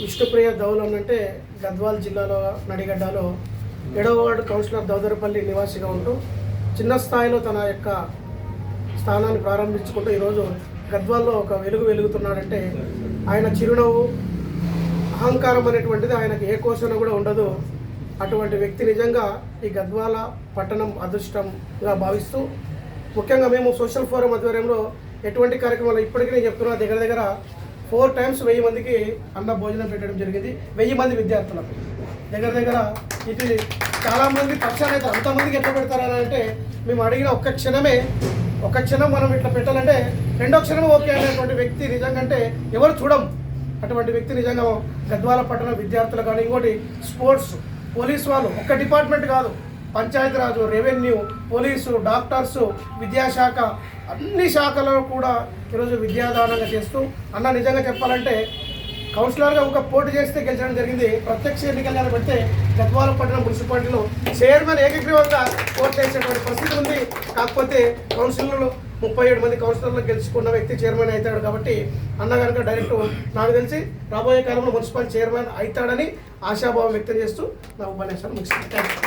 విష్ణుప్రియ దౌలన్ అంటే గద్వాల్ జిల్లాలో నడిగడ్డలో ఏడవ వార్డు కౌన్సిలర్ దౌదరపల్లి నివాసిగా ఉంటూ చిన్న స్థాయిలో తన యొక్క స్థానాన్ని ప్రారంభించుకుంటూ ఈరోజు గద్వాల్లో ఒక వెలుగు వెలుగుతున్నాడంటే ఆయన చిరునవ్వు అహంకారం అనేటువంటిది ఆయనకి ఏ కోసన కూడా ఉండదు. అటువంటి వ్యక్తి నిజంగా ఈ గద్వాల పట్టణం అదృష్టంగా భావిస్తూ ముఖ్యంగా మేము సోషల్ ఫోరం ఆధ్వర్యంలో ఎటువంటి కార్యక్రమాలు ఇప్పటికీ నేను చెప్తున్నా దగ్గర దగ్గర ఫోర్ టైమ్స్ వెయ్యి మందికి అన్న భోజనం పెట్టడం జరిగింది. వెయ్యి మంది విద్యార్థులకు. దగ్గర దగ్గర ఇది చాలామంది పక్షాలు అయితే అంతమందికి ఎట్లా పెడతారని అంటే మేము అడిగిన ఒక్క క్షణమే ఒక క్షణం మనం ఇట్లా పెట్టాలంటే రెండో క్షణం ఓకే అనేటువంటి వ్యక్తి నిజంగా అంటే ఎవరు చూడం అటువంటి వ్యక్తి నిజంగా గద్వాల పట్టణ విద్యార్థులు కానీ ఇంకోటి స్పోర్ట్స్ పోలీస్ వాళ్ళు ఒక్క డిపార్ట్మెంట్ కాదు. పంచాయతీరాజు రెవెన్యూ పోలీసు డాక్టర్స్ విద్యాశాఖ అన్ని శాఖలో కూడా ఈరోజు విద్యాదానంగా చేస్తూ అన్న నిజంగా చెప్పాలంటే కౌన్సిలర్గా ఒక పోటీ చేస్తే గెలిచడం జరిగింది. ప్రత్యక్ష ఎన్నికలు పెడితే గద్వాలపట్నం మున్సిపాలిటీలో చైర్మన్ ఏకగ్రీవంగా పోటీ చేసేటువంటి పరిస్థితి ఉంది. కాకపోతే కౌన్సిలర్లు ముప్పై ఏడు మంది కౌన్సిలర్లు గెలుచుకున్న వ్యక్తి చైర్మన్ అవుతాడు కాబట్టి అన్న కనుక డైరెక్ట్ నాకు తెలిసి రాబోయే కాలంలో మున్సిపల్ చైర్మన్ అవుతాడని ఆశాభావం వ్యక్తం చేస్తూ నా ఉపన్యాసాన్ని ముగిస్తాను థ్యాంక్ యూ